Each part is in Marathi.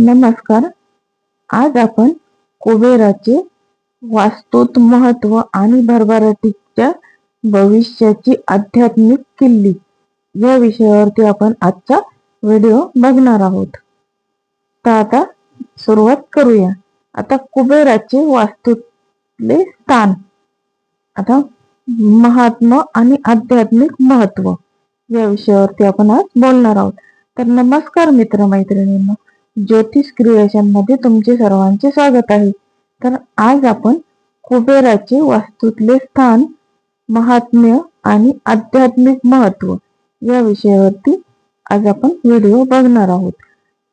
नमस्कार. आज आपण कुबेराचे वास्तूत महत्त्व आणि भरभराटीच्या भविष्याची आध्यात्मिक किल्ली या विषयावरती आपण आजचा व्हिडिओ बघणार आहोत. तर आता सुरुवात करूया. आता कुबेराचे वास्तूतले स्थान. आता महात्मा आणि आध्यात्मिक महत्त्व या विषयावरती आपण आज बोलणार आहोत. तर नमस्कार मित्र मैत्रिणींना ज्योतिष क्रिएशनमध्ये तुमचे सर्वांचे स्वागत आहे. तर आज आपण कुबेराचे वास्तूतले स्थान महात्म्य आणि आध्यात्मिक महत्त्व या विषयावरती आज आपण व्हिडिओ बघणार आहोत.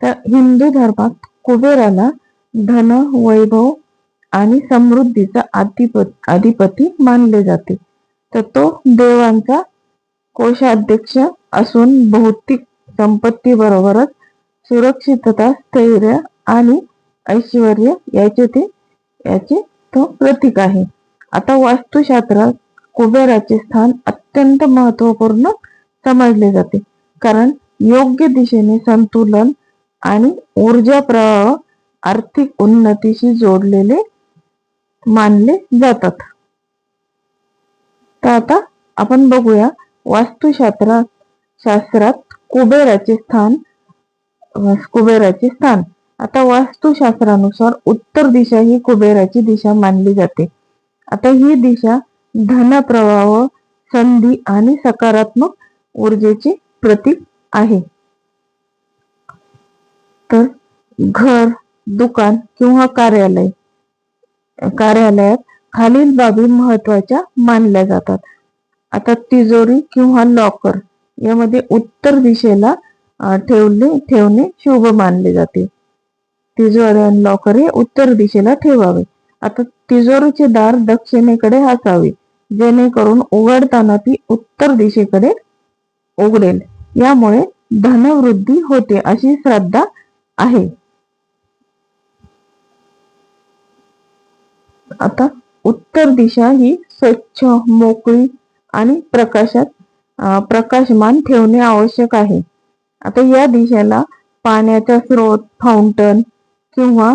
तर हिंदू धर्मात कुबेराला धन वैभव आणि समृद्धीचा अधिपती अधिपती मानले जाते. तर तो देवांचा कोषाध्यक्ष असून भौतिक संपत्ती बरोबरच सुरक्षितता स्थैर्य आणि ऐश्वर याचे ते याचे तो प्रतीक आहे. आता वास्तुशास्त्रात कुबेराचे स्थान अत्यंत महत्त्वपूर्ण समजले जाते. कारण योग्य दिशेने संतुलन आणि ऊर्जा प्रवाह आर्थिक उन्नतीशी जोडलेले मानले जातात. तर आता आपण बघूया वास्तुशास्त्रात शास्त्रात कुबेराचे स्थान कुबेराचे स्थान. आता वास्तुशास्त्रानुसार उत्तर दिशा ही कुबेराची दिशा मानली जाते. आता ही दिशा धन प्रवाह संधी आणि सकारात्मक ऊर्जेचे प्रतीक आहे. तर घर दुकान किंवा कार्यालय कार्यालयात खालील बाबी महत्त्वाच्या मानल्या जातात. आता तिजोरी किंवा लॉकर यामध्ये उत्तर दिशेला ठेवले ठेवणे शुभ मानले जाते. तिजोरी आणि लॉकर हे उत्तर दिशेला ठेवावे. आता तिजोरीचे दार दक्षिणेकडे असावे जेणेकरून उघडताना ती उत्तर दिशेकडे उघडेल. यामुळे धनवृद्धी होते अशी श्रद्धा आहे. आता उत्तर दिशा ही स्वच्छ मोकळी आणि प्रकाशात प्रकाशमान ठेवणे आवश्यक आहे. आता या दिशेला पाण्याचा स्रोत फाउंटन किंवा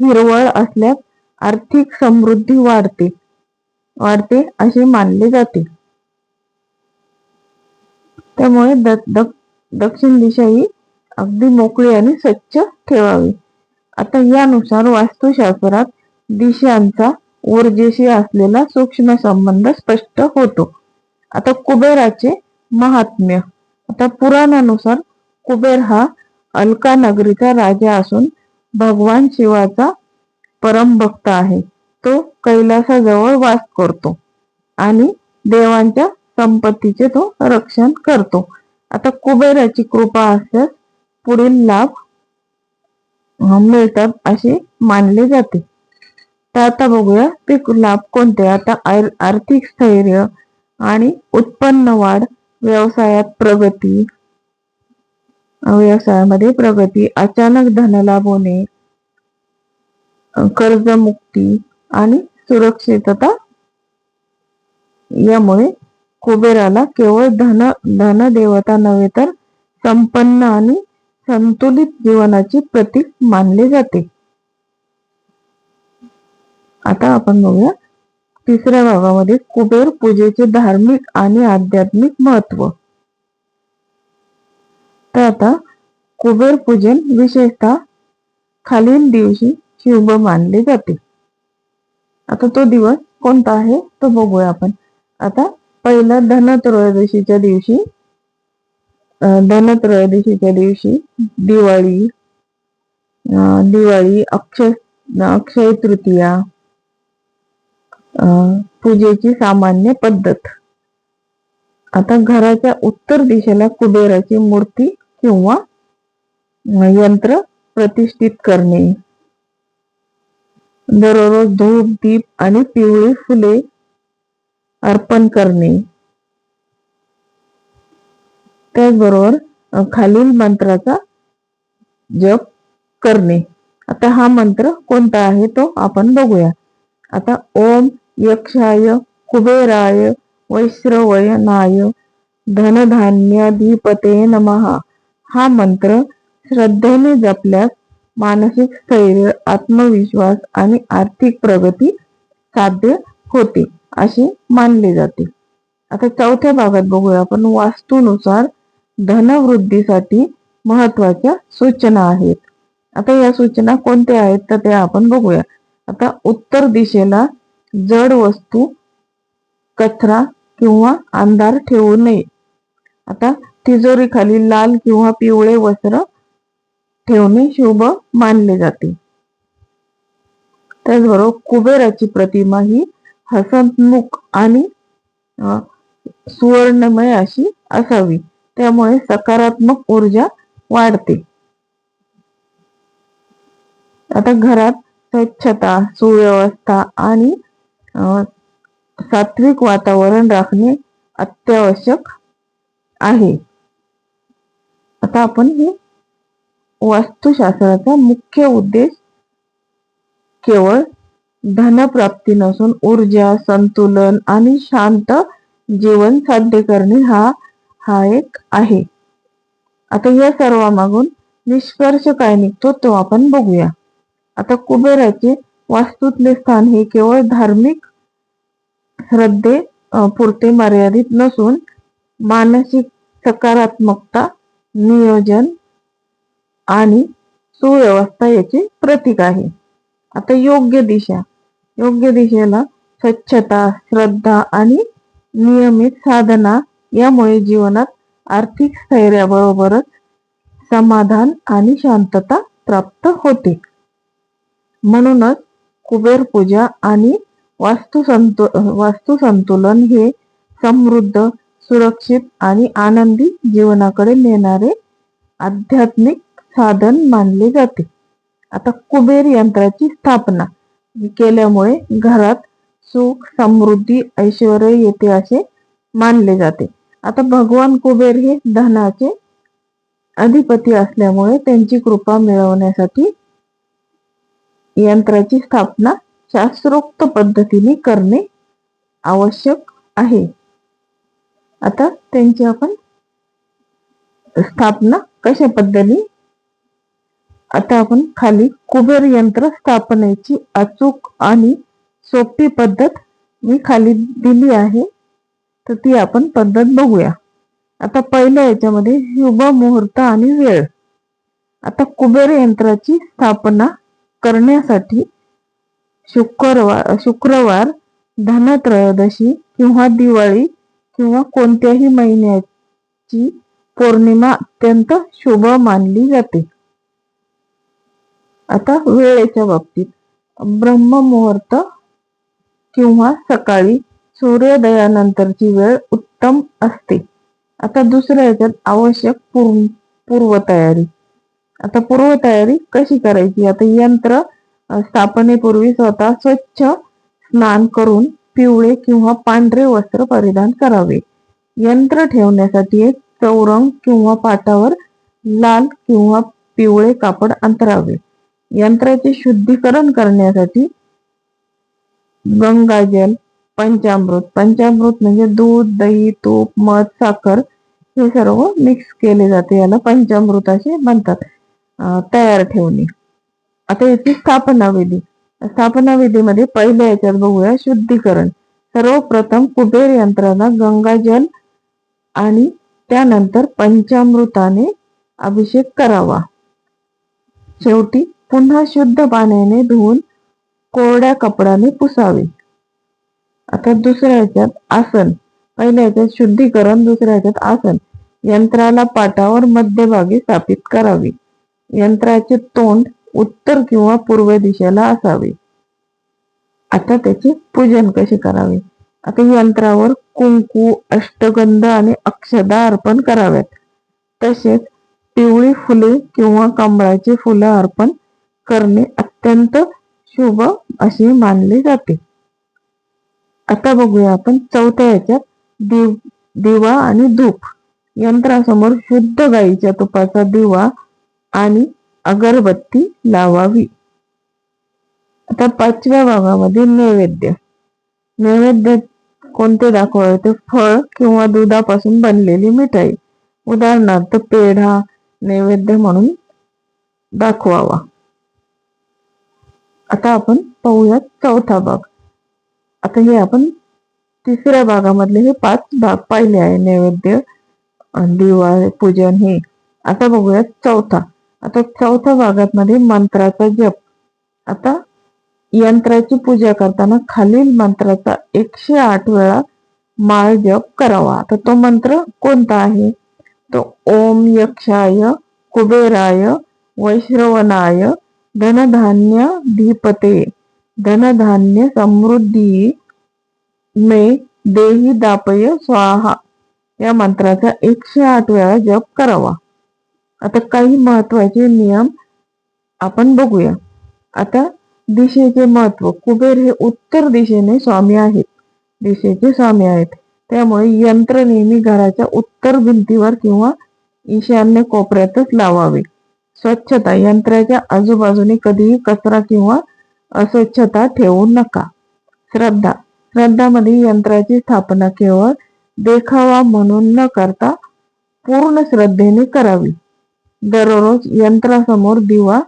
हिरवळ असल्यास आर्थिक समृद्धी वाढते. वाढते असे मानले जाते. त्यामुळे दक्षिण दिशा ही अगदी मोकळी आणि स्वच्छ ठेवावी. आता यानुसार वास्तुशास्त्रात दिशांचा ऊर्जेशी असलेला सूक्ष्म संबंध स्पष्ट होतो. आता कुबेराचे महात्म्य. आता पुराणानुसार कुबेर हा अलका नगरीचा राजा असून भगवान शिवाचा परमभक्त आहे. तो कैलासाजवळ वास करतो आणि देवांच्या संपत्तीचे तो रक्षण करतो. आता कुबेराची कृपा असल्यास पुढील लाभ मिळतात असे मानले जाते. तर आता बघूया ते लाभ कोणते आता आर्थिक स्थैर्य आणि उत्पन्न वाढ व्यवसायात प्रगती व्यवसायामध्ये प्रगती अचानक धनलाभ होणे कर्जमुक्ती आणि सुरक्षितता यामुळे कुबेराला केवळ धन धन देवता नव्हे तर संपन्न आणि संतुलित जीवनाची प्रतीक मानले जाते. आता आपण बघूया तिसऱ्या भागामध्ये कुबेर पूजेचे धार्मिक आणि आध्यात्मिक महत्त्व तर आता कुबेर पूजन विशेषतः खालील दिवशी शुभ मानले जाते. आता तो दिवस कोणता आहे? तो बघूया आपण. आता पहिला धनत्रयोदशीच्या दिवशी धनत्रयोदशीच्या दिवशी दिवाळी दिवाळी अक्षय अक्षय तृतीया पूजेची सामान्य पद्धत. आता घराच्या उत्तर दिशेला कुबेराची मूर्ती किंवा यंत्र प्रतिष्ठित करणे. दररोज धूप, दीप आणि पिवळी फुले अर्पण करणे. त्याचबरोबर खालील मंत्राचा जप करणे. आता हा मंत्र कोणता आहे तो आपण बघूया. आता ओम यक्षाय कुबेराय वैश्रवयनाय धनधान्याधिपते नमहा हा मंत्र श्रद्धेने जपल्यास मानसिक स्थैर्य आत्मविश्वास आणि आर्थिक प्रगती साध्य होते असे मानले जाते. आता चौथ्या भागात बघूया. आपण वास्तूनुसार धनवृद्धीसाठी महत्त्वाच्या सूचना आहेत. आता या सूचना कोणत्या आहेत तर त्या आपण बघूया. आता उत्तर दिशेला जड वस्तू कचरा किंवा अंधार ठेवू नये. आता तिजोरी खाली लाल किंवा पिवळे वस्त्र ठेवणे शुभ मानले जाते. त्याचबरोबर कुबेराची प्रतिमा ही हसंतमुख आणि सुवर्णमय अशी असावी. त्यामुळे सकारात्मक ऊर्जा वाढते. आता घरात स्वच्छता सुव्यवस्था आणि सात्विक वातावरण राखणे अत्यावश्यक आहे. आता आपण हे वास्तुशास्त्राचा मुख्य उद्देश केवळ धनप्राप्ती नसून ऊर्जा संतुलन आणि शांत जीवन साध्य करणे हा हा एक आहे. आता या सर्वामागून निष्कर्ष काय निघतो तो आपण बघूया. आता कुबेराचे वास्तूतले स्थान हे केवळ धार्मिक श्रद्धे पुरते मर्यादित नसून मानसिक सकारात्मकता नियोजन आणि सुव्यवस्था याचे प्रतीक आहे. आता योग्य दिशा योग्य दिशेला स्वच्छता श्रद्धा आणि नियमित साधना यामुळे जीवनात आर्थिक स्थैर्याबरोबरच समाधान आणि शांतता प्राप्त होते. म्हणूनच कुबेर पूजा आणि वास्तुसंतु वास्तुसंतुलन हे समृद्ध सुरक्षित आणि आनंदी जीवनाकडे नेणारे आध्यात्मिक साधन मानले जाते. आता कुबेर यंत्राची स्थापना केल्यामुळे घरात सुख समृद्धी ऐश्वर येते असे मानले जाते. आता भगवान कुबेर हे धनाचे अधिपती असल्यामुळे त्यांची कृपा मिळवण्यासाठी यंत्राची स्थापना शास्त्रोक्त पद्धतीने करणे आवश्यक आहे. आता त्यांची आपण स्थापना कशा पद्धतीने? आता आपण खाली कुबेर यंत्र स्थापनेची अचूक आणि सोपी पद्धत मी खाली दिली आहे. तर ती आपण पद्धत बघूया. आता पहिल्या याच्यामध्ये शुभ मुहूर्त आणि वेळ. आता कुबेर यंत्राची स्थापना करण्यासाठी शुक्रवार शुक्रवार धनत्रयोदशी किंवा दिवाळी किंवा कोणत्याही महिन्याची पौर्णिमा अत्यंत शुभ मानली जाते. आता वेळेच्या बाबतीत. ब्रह्ममुहूर्त किंवा सकाळी सूर्योदयानंतरची वेळ उत्तम असते. आता दुसऱ्या याच्यात आवश्यक पूर्व पूर्वतयारी. आता पूर्वतयारी कशी करायची? आता यंत्र स्थापनेपूर्वी स्वतः स्वच्छ स्नान करून पिवळे किंवा पांढरे वस्त्र परिधान करावे. यंत्र ठेवण्यासाठी एक चौरंग किंवा पाटावर लाल किंवा पिवळे कापड अंतरावे. यंत्राचे शुद्धीकरण करण्यासाठी गंगाजल पंचामृत. पंचामृत म्हणजे दूध दही तूप मध साखर हे सर्व मिक्स केले जाते. याला पंचामृत असे म्हणतात. तयार ठेवणे. आता याची स्थापना विधी. स्थापना विधीमध्ये पहिल्या याच्यात बघूया शुद्धीकरण. सर्वप्रथम कुबेर यंत्राला गंगाजल आणि त्यानंतर पंचामृताने अभिषेक करावा. शेवटी पुन्हा शुद्ध पाण्याने धुवून कोरड्या कपड्याने पुसावे. आता दुसऱ्या ह्याच्यात आसन. पहिल्या ह्याच्यात शुद्धीकरण दुसऱ्या ह्याच्यात आसन. यंत्राला पाटावर मध्यभागी स्थापित करावे. यंत्राचे तोंड उत्तर किंवा पूर्व दिशेला असावे. आता त्याचे पूजन कसे करावे? आता यंत्रावर कुंकू अष्टगंध आणि अक्षदा अर्पण कराव्यात. तसेच पिवळी फुले किंवा कमळाची फुलं अर्पण करणे अत्यंत शुभ असे मानले जाते. आता बघूया आपण चौथ्या याच्यात दिव दिवा आणि धूप. यंत्रासमोर शुद्ध गाईच्या तुपाचा दिवा आणि अगरबत्ती लावावी. आता पाचव्या भागामध्ये नैवेद्य. नैवेद्य कोणते दाखवावे? फळ किंवा दुधापासून बनलेली मिठाई. उदाहरणार्थ पेढा नैवेद्य म्हणून दाखवावा. आता आपण पाहूयात चौथा भाग. आता हे आपण तिसऱ्या भागामधले हे पाच भाग पाहिले आहे. नैवेद्य दिवाळी दिवा पूजन हे. आता बघूयात चौथा. आता चौथ्या भागात मध्ये मंत्राचा जप. आता यंत्राची पूजा करताना खालील मंत्राचा एकशे आठ वेळा माळ जप करावा. आता तो मंत्र कोणता आहे? तो ओम यक्षाय कुबेराय वैश्रवनाय धनधान्य धीपते धनधान्य समृद्धी मे देही दापय स्वाहा. या मंत्राचा एकशे आठ वेळा जप करावा. आता काही महत्त्वाचे नियम आपण बघूया. आता दिशेचे महत्त्व. कुबेर हे उत्तर दिशेने स्वामी आहेत. दिशेचे स्वामी आहेत. त्यामुळे यंत्र नेहमी घराच्या उत्तर भिंतीवर किंवा ईशान्य कोपऱ्यातच लावावे. स्वच्छता. यंत्राच्या आजूबाजूने कधीही कचरा किंवा अस्वच्छता ठेवू नका. श्रद्धा. श्रद्धामध्ये यंत्राची स्थापना केवळ देखावा म्हणून न करता पूर्ण श्रद्धेने करावी. दररोज यंत्रासमोर दिवा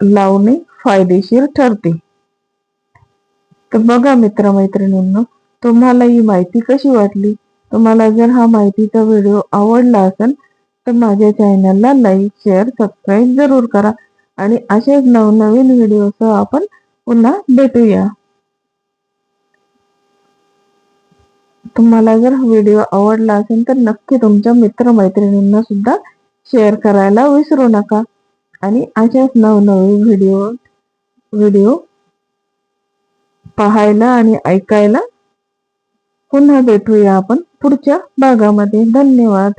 लावणे फायदेशीर ठरते. तर बघा मित्रमैत्रिणींनो तुम्हाला ही माहिती कशी वाटली? तुम्हाला जर हा माहितीचा व्हिडिओ आवडला असेल तर माझ्या चॅनलला लाईक शेअर सबस्क्राईब जरूर करा आणि असेच नवनवीन व्हिडिओसह आपण पुन्हा भेटूया. तुम्हाला जर हा व्हिडिओ आवडला असेल तर नक्की तुमच्या मित्रमैत्रिणींना सुद्धा शेअर करायला विसरू नका. आणि अशाच नवनवीन व्हिडिओ व्हिडिओ पाहायला आणि ऐकायला पुन्हा भेटूया आपण पुढच्या भागामध्ये. धन्यवाद.